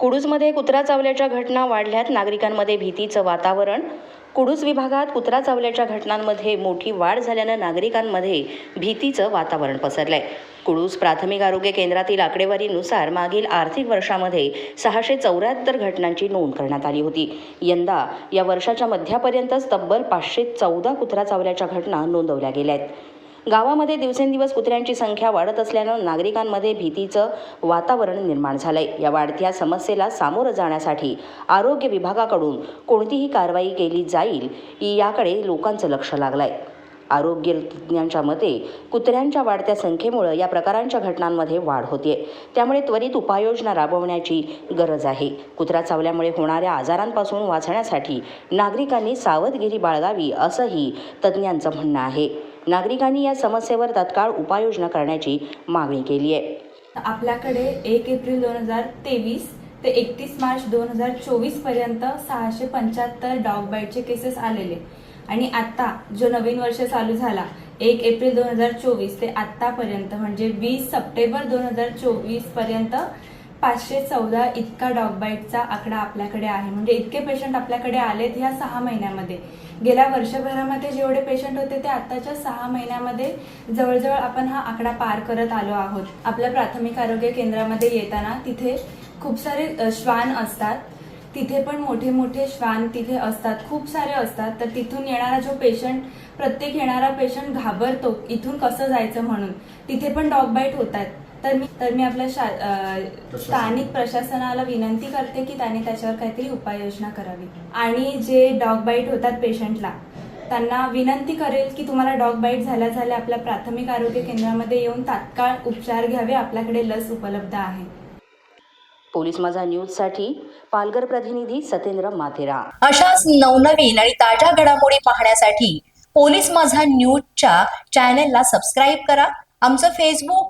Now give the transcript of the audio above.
कुडूजमध्ये कुत्रा चावल्याच्या घटना वाढल्यात. नागरिकांमध्ये भीतीचं वातावरण. कुडूस विभागात कुत्रा चावल्याच्या घटनांमध्ये मोठी वाढ झाल्यानं नागरिकांमध्ये भीतीचं वातावरण पसरलंय. कुडूस प्राथमिक आरोग्य केंद्रातील आकडेवारीनुसार मागील आर्थिक वर्षामध्ये सहाशे चौऱ्याहत्तर घटनांची नोंद करण्यात आली होती. यंदा या वर्षाच्या मध्यापर्यंतच तब्बल पाचशे चौदा कुत्रा चावल्याच्या घटना नोंदवल्या गेल्या आहेत गावामध्ये दिवसेंदिवस कुत्र्यांची संख्या वाढत असल्यानं नागरिकांमध्ये भीतीचं वातावरण निर्माण झालंय. या वाढत्या समस्येला सामोरं जाण्यासाठी आरोग्य विभागाकडून कोणतीही कारवाई केली जाईल याकडे लोकांचं लक्ष लागलंय. आरोग्य तज्ज्ञांच्या मते कुत्र्यांच्या वाढत्या संख्येमुळे या प्रकारांच्या घटनांमध्ये वाढ होते त्यामुळे त्वरित उपाययोजना राबवण्याची गरज आहे. कुत्रा चावल्यामुळे होणाऱ्या आजारांपासून वाचण्यासाठी नागरिकांनी सावधगिरी बाळगावी असंही तज्ज्ञांचं म्हणणं आहे. नागरिकांनी या समस्येवर तत्काळ उपाययोजना करण्याची मागणी केली आहे. आपल्याकडे एक एप्रिल दोन हजार तेवीस ते एकतीस मार्च दोन हजार चोवीसपर्यंत सहाशे पंच्याहत्तर डॉग बाईटचे केसेस आलेले. आणि आता जो नवीन वर्ष चालू झाला एक एप्रिल दोन हजार चोवीस ते आतापर्यंत म्हणजे वीस सप्टेंबर दोन हजार चोवीसपर्यंत पाचशे चौदा इतका डॉग बाईटचा आकडा आपल्याकडे आहे. म्हणजे इतके पेशंट आपल्याकडे आलेत ह्या सहा महिन्यामध्ये. गेल्या वर्षभरामध्ये जेवढे पेशंट होते ते आताच्या सहा महिन्यामध्ये जवळजवळ आपण हा आकडा पार करत आलो आहोत. आपल्या प्राथमिक आरोग्य केंद्रामध्ये येताना तिथे खूप सारे श्वान असतात. तिथे पण मोठे मोठे श्वान तिथे असतात. खूप सारे असतात. तर तिथून येणारा जो पेशंट प्रत्येक येणारा पेशंट घाबरतो इथून कसं जायचं म्हणून. तिथे पण डॉग बाईट होतात. तर मी तर मी आपल्या शा अ, स्थानिक प्रशासनाला विनंती करते की त्याने त्याच्यावर काहीतरी उपाययोजना करावी. आणि जे डॉग बाईट होतात पेशंटला त्यांना विनंती करेल की तुम्हाला डॉग बाईट झाल्या झाल्या आपल्या प्राथमिक आरोग्य केंद्रामध्ये येऊन तात्काळ उपचार घ्यावे आपल्याकडे लस उपलब्ध आहे. पोलीस माझा न्यूजसाठी पालघर प्रतिनिधी सतेंद्र माथेरा. अशाच नवनवीन आणि ताज्या घडामोडी पाहण्यासाठी पोलीस माझा न्यूजच्या चॅनेलला सबस्क्राईब करा. आमचं फेसबुक